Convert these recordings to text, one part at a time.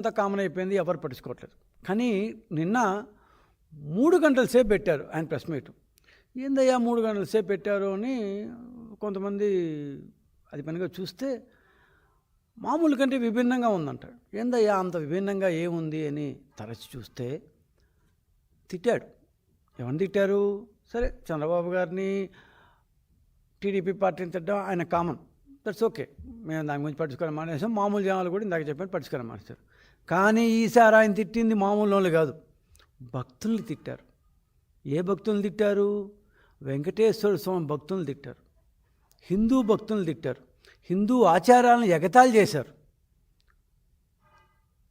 అంతా కామన్ అయిపోయింది ఎవరు పట్టించుకోవట్లేదు. కానీ నిన్న మూడు గంటల సేపు పెట్టారు ఆయన ప్రెస్ మీట్. ఏందయ్యా మూడు గంటల సేపు పెట్టారు అని కొంతమంది అది పనిగా చూస్తే మామూలు కంటే విభిన్నంగా ఉందంటాడు ఏందయ్యా అంత విభిన్నంగా ఏముంది అని తరచి చూస్తే తిట్టాడు. ఎవరిని తిట్టారు? సరే చంద్రబాబు గారిని టీడీపీ పార్టీని తిట్టడం ఆయన కామన్ దట్స్ ఓకే మేము దాని గురించి పట్టించుకోవడం మానేసాం. మామూలు జనాలు కూడా ఇందాక చెప్పాను పట్టించుకోవడం మానేశారు. కానీ ఈసారి ఆయన తిట్టింది మామూలు వాళ్ళు కాదు. భక్తుల్ని తిట్టారు. ఏ భక్తుల్ని తిట్టారు? వెంకటేశ్వర స్వామి భక్తుల్ని తిట్టారు. హిందూ భక్తుల్ని తిట్టారు. హిందూ ఆచారాలను ఎగతాళి చేశారు.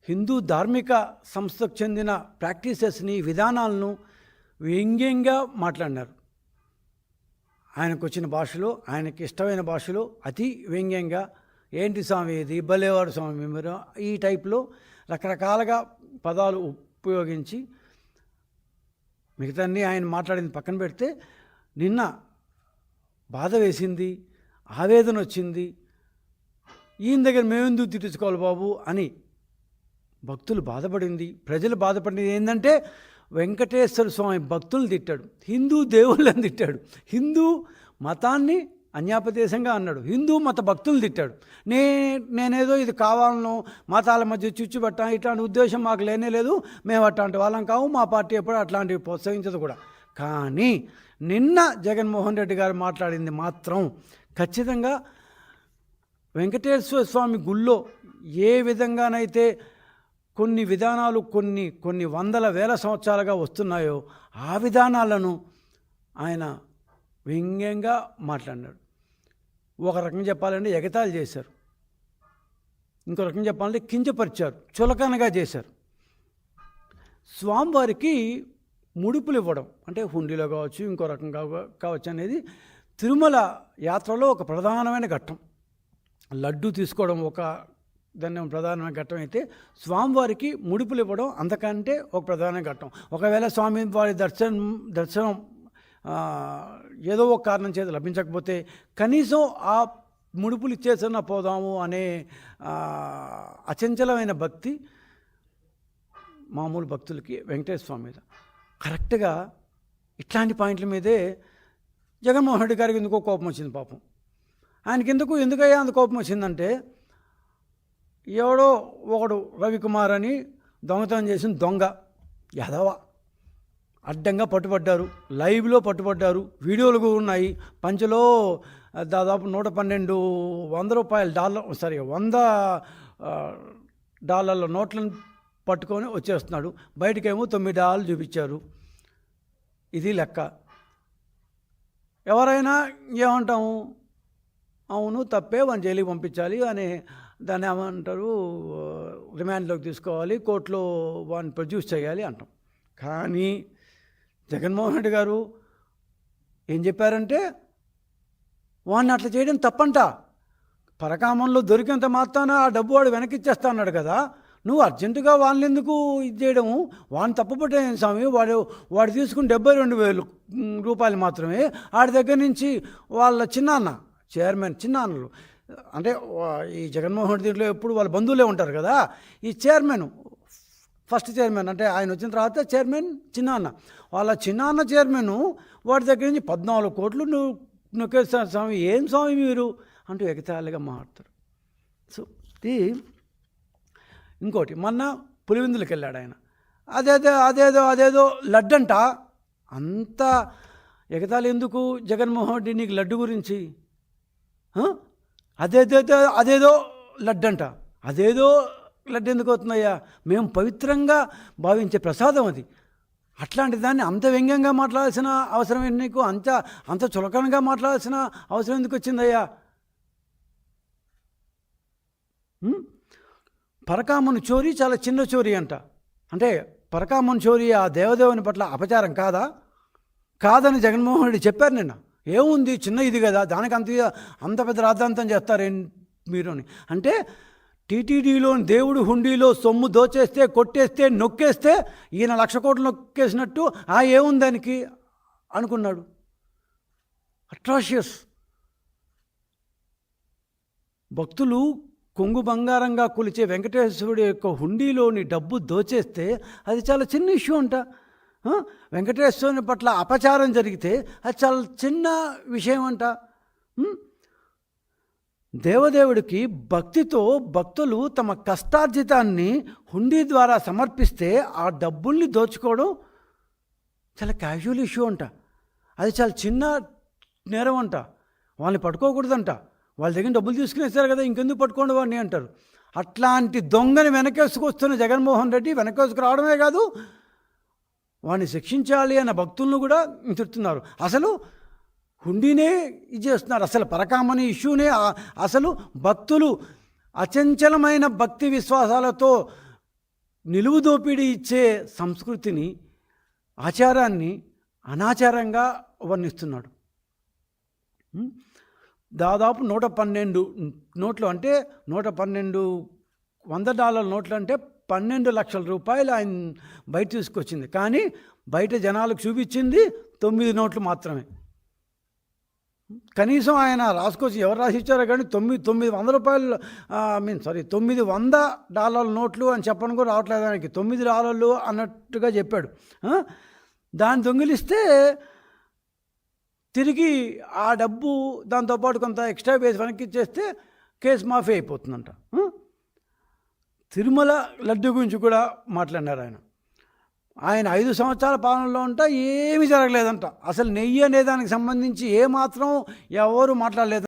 హిందూ ధార్మిక సంస్థకు చెందిన ప్రాక్టీసెస్ని విధానాలను వ్యంగ్యంగా మాట్లాడినారు. ఆయనకు వచ్చిన భాషలో ఆయనకి ఇష్టమైన భాషలో అతి వ్యంగ్యంగా ఏంటి స్వామి ఇది? బలేవాడు స్వామి మీరు ఈ టైప్లో రకరకాలుగా పదాలు ఉపయోగించి మిగతాన్ని ఆయన మాట్లాడింది పక్కన పెడితే నిన్న బాధ వేసింది ఆవేదన వచ్చింది ఈయన దగ్గర మేమెందుకు తిట్టించుకోవాలి బాబు అని భక్తులు బాధపడింది. ప్రజలు బాధపడింది. ఏంటంటే వెంకటేశ్వర స్వామి భక్తులు తిట్టాడు. హిందూ దేవుళ్ళని తిట్టాడు. హిందూ మతాన్ని అన్యాపదేశంగా అన్నాడు. హిందూ మత భక్తులు తిట్టాడు. నే నేనేదో ఇది కావాలను మతాల మధ్య చుచ్చుబట్ట ఇట్లాంటి ఉద్దేశం మాకు లేనే లేదు మేము అట్లాంటి వాళ్ళం కావు మా పార్టీ ఎప్పుడు అట్లాంటివి ప్రోత్సహించదు కూడా. కానీ నిన్న జగన్మోహన్ రెడ్డి గారు మాట్లాడింది మాత్రం ఖచ్చితంగా వెంకటేశ్వర స్వామి గుళ్ళో ఏ విధంగానైతే కొన్ని విధానాలు కొన్ని కొన్ని వందల వేల సంవత్సరాలుగా వస్తున్నాయో ఆ విధానాలను ఆయన వ్యంగ్యంగా మాట్లాడినాడు. ఒక రకం చెప్పాలంటే ఎగతాళి చేశారు. ఇంకో రకం చెప్పాలంటే కించపరిచారు. చులకనగా చేశారు. స్వామివారికి ముడుపులు ఇవ్వడం అంటే హుండీలో కావచ్చు ఇంకో రకంగా కావచ్చు అనేది తిరుమల యాత్రలో ఒక ప్రధానమైన ఘట్టం. లడ్డు తీసుకోవడం ఒక దాన్ని ప్రధానమైన ఘట్టం అయితే స్వామివారికి ముడుపులు ఇవ్వడం అంతకంటే ఒక ప్రధాన ఘట్టం. ఒకవేళ స్వామి వారి దర్శనం దర్శనం ఏదో ఒక కారణం చేత లభించకపోతే కనీసం ఆ ముడుపులు ఇచ్చేసన్నా పోదాము అనే అచంచలమైన భక్తి మామూలు భక్తులకి వెంకటేశ్వర స్వామి మీద. కరెక్ట్గా ఇట్లాంటి పాయింట్ల మీదే జగన్మోహన్ రెడ్డి గారికి ఎందుకో కోపం వచ్చింది పాపం. ఆయనకి ఎందుకు ఎందుకయ్యా అంత కోపం వచ్చిందంటే ఎవడో ఒకడు రవికుమార్ అని దొంగతనం చేసిన దొంగ యాదవ. అడ్డంగా పట్టుబడ్డారు లైవ్లో పట్టుబడ్డారు వీడియోలు కూడా ఉన్నాయి. పంచలో దాదాపు నూట పన్నెండు వంద రూపాయల డాలర్ సారీ వంద డాలర్ల నోట్లను పట్టుకొని వచ్చేస్తున్నాడు. బయటకేమో తొమ్మిది డాలర్లు చూపించారు. ఇది లెక్క. ఎవరైనా ఏమంటాము? అవును తప్పే వాడిని జైలుకి పంపించాలి అని దాన్ని ఏమంటారు? రిమాండ్లోకి తీసుకోవాలి కోర్టులో వాడిని ప్రొడ్యూస్ చేయాలి అంటాం. కానీ జగన్మోహన్ రెడ్డి గారు ఏం చెప్పారంటే వాడిని అట్లా చేయడం తప్పంట. పరకామంలో దొరికినంత మాత్రాన ఆ డబ్బు వాడు వెనక్కి అన్నాడు కదా. నువ్వు అర్జెంటుగా వాళ్ళని ఎందుకు ఇది చేయడము? వాడిని తప్పుపట్టే స్వామి. వాడు వాడు తీసుకుని డెబ్బై రెండు వేలు రూపాయలు మాత్రమే ఆడి దగ్గర నుంచి వాళ్ళ చిన్నాన్న చైర్మన్ చిన్నాన్నలు. అంటే ఈ జగన్మోహన్ రెడ్డి దీంట్లో ఎప్పుడు వాళ్ళ బంధువులే ఉంటారు కదా. ఈ చైర్మన్ ఫస్ట్ చైర్మన్ అంటే ఆయన వచ్చిన తర్వాత చైర్మన్ చిన్నాన్న. వాళ్ళ చిన్నాన్న చైర్మన్ వాడి దగ్గర నుంచి పద్నాలుగు కోట్లు నువ్వు నొక్కేస్తారు స్వామి ఏం స్వామి మీరు? అంటూ ఎగతాళిగా మారుతారు సో ఇది ఇంకోటి మొన్న పులివిందులకు వెళ్ళాడు ఆయన. అదేదో అదేదో అదేదో లడ్డంట. అంత ఎగతాళి ఎందుకు జగన్మోహన్ రెడ్డి నీకు లడ్డు గురించి? ఆ? అదేదేదో అదేదో లడ్డంట. అదేదో లడ్డు ఎందుకు అవుతుందయ్యా? మేము పవిత్రంగా భావించే ప్రసాదం అది. అట్లాంటి దాన్ని అంత వ్యంగ్యంగా మాట్లాడాల్సిన అవసరం ఏంటి నీకు? అంత అంత చులకనగా మాట్లాడాల్సిన అవసరం ఎందుకు వచ్చిందయ్యా? పరకామను చోరీ చాలా చిన్న చోరీ అంట. అంటే పరకామను చోరీ ఆ దేవదేవుని పట్ల అపచారం కాదా? కాదని జగన్మోహన్ రెడ్డి చెప్పారు నిన్న. ఏముంది చిన్న ఇది కదా దానికి అంత అంత పెద్ద రాద్ధాంతం చేస్తారేం మీరు అని అంటే టీటీడీలో దేవుడు హుండీలో సొమ్ము దోచేస్తే కొట్టేస్తే నొక్కేస్తే ఈయన లక్ష కోట్లు నొక్కేసినట్టు ఆ ఏముంది దానికి? అనుకున్నాడు. అట్రాషియస్. భక్తులు కొంగు బంగారంగా కొలిచే వెంకటేశ్వరుడి యొక్క హుండీలోని డబ్బు దోచేస్తే అది చాలా చిన్న ఇష్యూ అంట. వెంకటేశ్వరుని పట్ల అపచారం జరిగితే అది చాలా చిన్న విషయం అంట. దేవదేవుడికి భక్తితో భక్తులు తమ కష్టార్జితాన్ని హుండీ ద్వారా సమర్పిస్తే ఆ డబ్బుల్ని దోచుకోవడం చాలా క్యాజువల్ ఇష్యూ అంట. అది చాలా చిన్న నేరం అంట. వాళ్ళని పట్టుకోకూడదంట. వాళ్ళ దగ్గర డబ్బులు తీసుకునేస్తారు కదా ఇంకెందుకు పట్టుకోండి వాడిని అంటారు. అట్లాంటి దొంగని వెనకేసుకొస్తున్న జగన్మోహన్ రెడ్డి వెనకేసుకు రావడమే కాదు వాడిని శిక్షించాలి అన్న భక్తులను కూడా తిడుతున్నారు అసలు హుండీనే ఇది చేస్తున్నారు. అసలు పరకామని ఇష్యూనే అసలు భక్తులు అచంచలమైన భక్తి విశ్వాసాలతో నిలువు దోపిడీ ఇచ్చే సంస్కృతిని ఆచారాన్ని అనాచారంగా వర్ణిస్తున్నాడు. దాదాపు నూట పన్నెండు నోట్లు అంటే నూట పన్నెండు వంద డాలర్ల నోట్లు అంటే పన్నెండు లక్షల రూపాయలు ఆయన బయట తీసుకొచ్చింది. కానీ బయట జనాలకు చూపించింది తొమ్మిది నోట్లు మాత్రమే. కనీసం ఆయన రాసుకొచ్చి ఎవరు రాసిచ్చారో కానీ తొమ్మిది తొమ్మిది వంద రూపాయలు ఐ మీన్ సారీ తొమ్మిది వంద డాలర్ల నోట్లు అని చెప్పని కూడా రావట్లేదు ఆయనకి. తొమ్మిది డాలర్లు అన్నట్టుగా చెప్పాడు. దాన్ని దొంగిలిస్తే తిరిగి ఆ డబ్బు దాంతోపాటు కొంత ఎక్స్ట్రా వేసి వెనక్కి ఇచ్చేస్తే కేసు మాఫీ అయిపోతుందంట. తిరుమల లడ్డు గురించి కూడా మాట్లాడినారు ఆయన. ఆయన ఐదు సంవత్సరాల పాలనలో ఉంటా ఏమీ జరగలేదంట. అసలు నెయ్యి అనే దానికి సంబంధించి ఏ మాత్రం ఎవరు మాట్లాడలేదు.